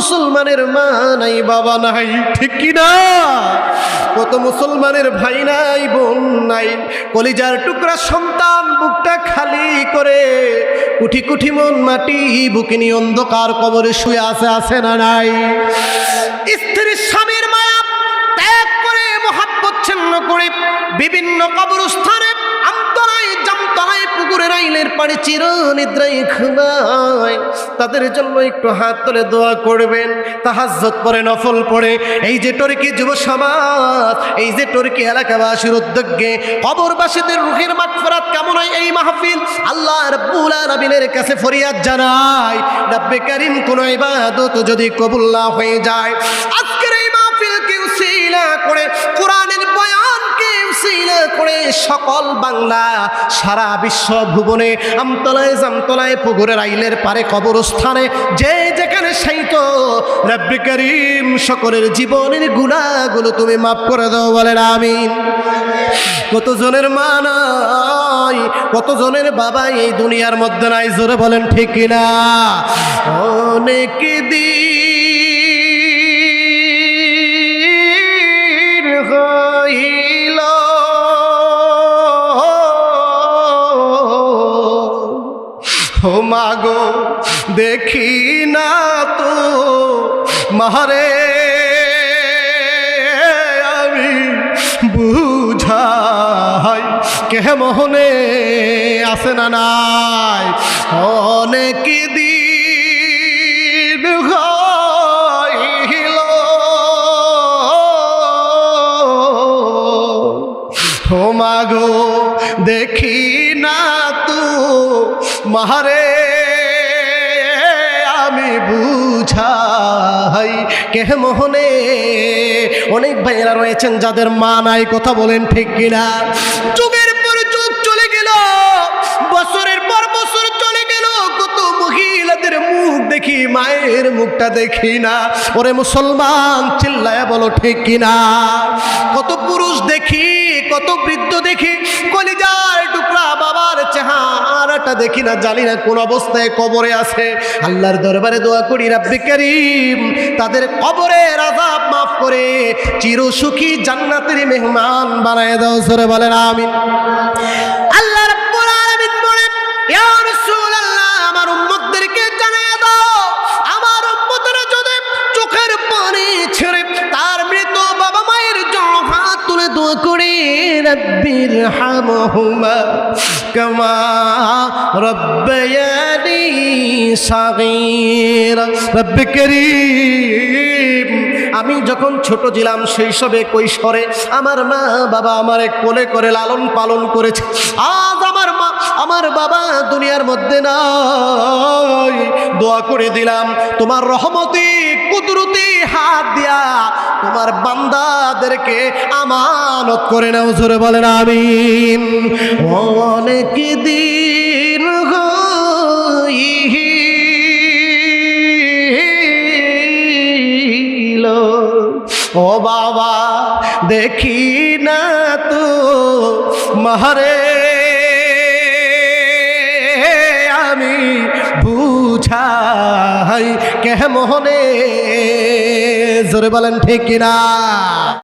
মুসলমানের মা নাই, বাবা নাই, ঠিক কি না কত মুসলমানের ভাই নাই, বোন নাই, কলিজার টুকরা সন্তান বুকটা খালি করে কুঠি কুঠি মন মাটি, বুকিনি অন্ধকার কবরে শুয়ে আছে আছে না নাই? স্ত্রীর স্বামীর মায়া ত্যাগ করে, মহাব্বত করে বিভিন্ন কবরস্থানে আইলের চির নিদ্রায় ঘুমায়। তাদের জন্য একটু হাত তুলে দোয়া করবেন। তাহাজ্জত পরে নফল পড়ে। এই যে টর্কি যুব সমাজ, এই যে টর্কি এলাকাবাসীর উদ্যোগে কবরবাসীদের রুহের মাগফিরাত কেমন হয় এই মাহফিল আল্লাহ রাব্বুল আলামিনের কাছে ফরিয়াদ জানাই রব্বে কারীম কোন ইবাদত যদি কবুল না হয়ে যায়। আজকের এই মাহফিলকে উসিলা করে কোরআনের বয়ানকে উসিলা করে সকল বাংলা সারা বিশ্ব ভুবনে, আমতলায় জামতলায় পুকুরের আইলের পারে, কবরস্থানে, যে যেখানে সাইত রব্বে করিম, সকলের জীবনের গুণাগুলো তুমি মাফ করে দাও, বলেন আমিন। কতজনের মা নাই, কতজনের বাবা এই দুনিয়ার মধ্যে নাই, জোরে বলেন ঠিক কিনা? অনেক দিন মাগো দেখি না তো মারে আমি বুঝাই কেহ মোহনে আসে না নাই। অনেক দিন মাগো দেখি না তু মারে আমি বুঝাই কে মোহনে। অনেক ভাইয়েরা রয়েছেন যাদের মা নাই, কথা বলেন ঠিক কিনা। যুগের পর যুগ চলে গেল, বছরের পর বছর চলে গেল, কত মহিলাদের মুখ দেখি, মায়ের মুখটা দেখি না। ওরে মুসলমান, চিল্লায় বলো ঠিক কিনা। কত পুরুষ দেখি কত বৃদ্ধ দেখি কলিজার টুকরা বাবার চেহারাটা দেখি না, জানি না কোন অবস্থায় কবরে আছে। আল্লাহর দরবারে দোয়া করি, রাব্বি করিম। তাদের কবরে আযাব মাফ করে, চিরসুখী জান্নাতের মেহমান বানায় দাও সরে বলেন, আমিন। আল্লাহ করে, রব্বির হামহুমা কামা আমি যখন ছোট ছিলাম শৈশবে কৈশোরে আমার মা বাবা আমারে কোলে করে লালন পালন করেছে। আজ আমার মা, আমার বাবা দুনিয়ার মধ্যে নাই। দোয়া করে দিলাম, তোমার রহমতি, কুদরতি হাত দিয়া তোমার বান্দাদেরকে আমানত করে নাও, জোরে বলেন, আমিন। অনেক দিন হইল, ও বাবা, দেখি না তো মহারে। আমি বুঝাই কে মোহনে জোরে বলেন ঠিক কিনা?